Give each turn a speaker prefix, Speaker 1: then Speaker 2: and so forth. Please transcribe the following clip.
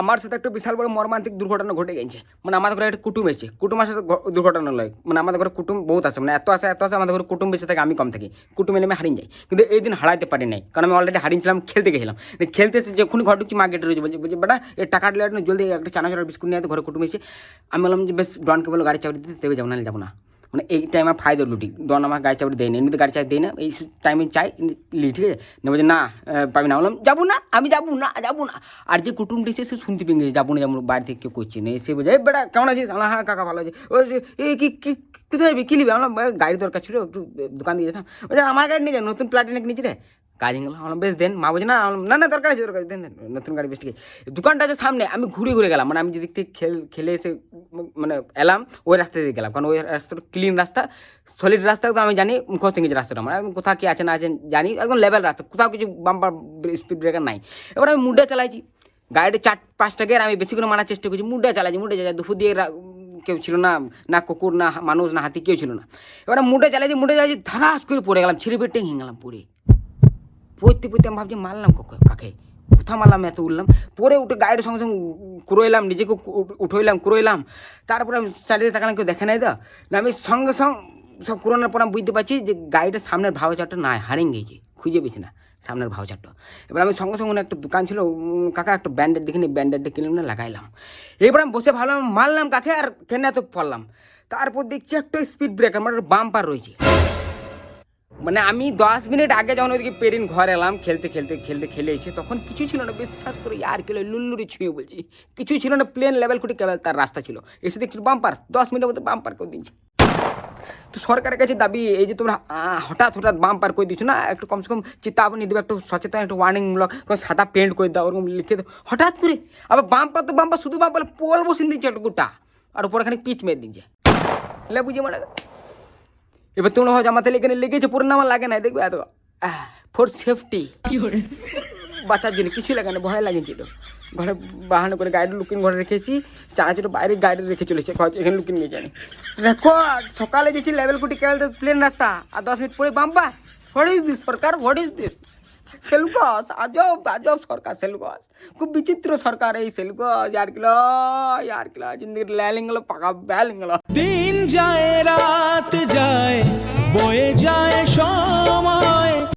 Speaker 1: আমার সাথে একটা বিশাল বড় মর্মান্তিক দুর্ঘটনা ঘটে গেছে। মানে আমাদের ঘরে একটা কুটুম এসেছে। কুটুমের সাথে দুর্ঘটনা লয়। মানে আমাদের ঘরে কুটুম বহুত আছে। মানে এত আছে এত আছে, আমাদের ঘরে কুটুম বেঁচে থাকে, আমি কম থাকি। কুটুম এলে আমি হারিয়ে যাই। কিন্তু এই দিন হারাইতে পারি নাই। কারণ আমি অলরেডি হারিয়েছিলাম, খেলতে গেছিলাম। খেলতে এসে যখন ঘর ঢুকছি, মা গেটে রয়েছে। বলছে বেটা, এই টাকা দিলে জলদি একটা চানা চানা বিস্কুট নিয়ে ঘরে কুটুম এসে। আমি বললাম যে, বেশ, ডনকে বলো গাড়ি চাকরি দিতে, দেবে যাব না যাব না। মানে এই টাইমে ফায়দা লুটি। ডন আমার গাড়ি চাপড়ি দেয় না এমনিতে গাড়ি চাপ দেয় না, এই টাইমে চাই লি, ঠিক আছে? না বলছে না পাবি না। বললাম, যাব না, আমি যাব না যাব না। আর যে কুটুমটি এসে সে শুনতে পেয়ে গেছে, যাব না, যাব বাড়ি থেকে কেউ করছে না। এসে বলছে বেটা, কেমন আছিস? আমরা হ্যাঁ কাকা ভালো আছে। ও কি কি, কোথায় যাবি? কী নিবি? আমার গাড়ি দরকার ছিল, একটু দোকান দিয়ে যেতাম। বলছে, আমার গাড়ি নিয়ে যা, নতুন প্লাটিনে নিচে রে। কাজ গেলাম আমরা বেশ, দেন। মা বলছে, না না না দরকার আছে দরকার দেন দেন নতুন গাড়ি বেশ ঠিক আছে দোকানটা আছে সামনে, আমি ঘুরে ঘুরে গেলাম মানে আমি যেদিক থেকে খেল, খেলে এসে মানে এলাম, ওই রাস্তা দিয়ে গেলাম। কারণ ওই রাস্তাটা ক্লিন রাস্তা সলিড রাস্তা তো আমি জানি মুখস্থ গেছে রাস্তাটা মানে একদম কোথাও কি আছে না আছে জানি, একদম লেভেল রাস্তা, কোথাও কিছু বাম্পার স্পিড ব্রেকার নাই। এবার আমি মুডে চালাইছি গাড়িতে চার পাঁচটা গিয়ে আমি বেশি করে মারার চেষ্টা করছি, মুডে চালাইছি, মুডে চালাই দুপুর দিয়ে কেউ ছিল না না কুকুর, না মানুষ, না হাতি, কেউ ছিল না। এবার মুডে চালাইছি মুডে চালাইছি, ধারাস করে পড়ে গেলাম, ছেড়ে পেটে গেলাম পড়ে পড়তে পড়তে আমি ভাবছি, মারলাম কাকে? কোথা মারলাম এত উঠলাম পরে উঠে গাড়ির সঙ্গে সঙ্গে কুড়োইলাম, নিজেকে উঠ- উঠোইলাম, কুড়োইলাম। তারপরে আমি চারিদিকে তাকালাম, কেউ দেখে নাই তো? না, আমি সঙ্গে সঙ্গে সব কুড়োনোর পর আমি বুঝতে পারছি যে গাড়িটা সামনের ভাউচারটা নাই হারিয়ে গেছে খুঁজে পেয়েছি না, সামনের ভাউচারটা। এবার আমি সঙ্গে সঙ্গে একটা দোকান ছিল কাকা একটা ব্যান্ডেড দেখে নি ব্যান্ডেডটা কিনলাম না, লাগাইলাম। এবার আমি বসে ভালো মারলাম কাকে? আর কেন এত পড়লাম? তারপর দেখছি একটা স্পিড ব্রেকার মানে বাম্পার রয়েছে। মানে আমি দশ মিনিট আগে যখন ওইদিকে পেরিন ঘর এলাম, খেলতে খেলতে খেলতে, খেলে এসে তখন কিছু ছিল না, বিশ্বাস করে আর কেলে লুল্লুরি ছুঁয়ে বলছি। কিছু ছিল না প্লেন লেভেল খুঁটি কেবল তার রাস্তা ছিল। এসে দেখছি বাম্পার দশ মিনিটের মধ্যে বাম্পার করে দিচ্ছে তো সরকারের কাছে দাবি, এই যে তোমরা হঠাৎ হঠাৎ বাম্পার করে দিচ্ছ না, একটু কমসে কম চেতাবনী দেবে, একটু সচেতন, একটু ওয়ার্নিংমূলক সাদা পেন্ট করে দাও, ওরকম লিখে দাও। হঠাৎ করে, আবার বাম্পার তো বাম্পার শুধু বাম্পার পোল বসিয়ে দিচ্ছে গোটা, আর উপর এখানে পিচ মেরে দিচ্ছে বুঝে মানে এবার তোমরা হয়তো আমাদের এখানে লেগেছে পুরো আমার লাগে না দেখবে এত ফর সেফটি বাঁচার জন্য কিছুই লাগে না ভয় লাগেছিল ঘরে বাহানো করে গাড়ি লুকিং ঘরে রেখেছি চানাচুটো বাইরে গাড়ি রেখে চলেছে এখানে লুকিং নিয়ে জানি রেকর্ড সকালে যেছি লেভেল কুটি কেবল প্লেন রাস্তা আর দশ মিনিট পরে বাম্পা হোয়াট ইজ দিস সরকার হোয়াট ইজ দিস সেলুকস আজব আজব সরকার সেলুকস খুব বিচিত্র সরকার এই সেলুকস ইয়ার কিলো ইয়ার কিলো জিন্দির ল্যালিংলো পাকা ব্যালিংলো
Speaker 2: দিন যায়, রাত যায়, বয়ে যায় সময়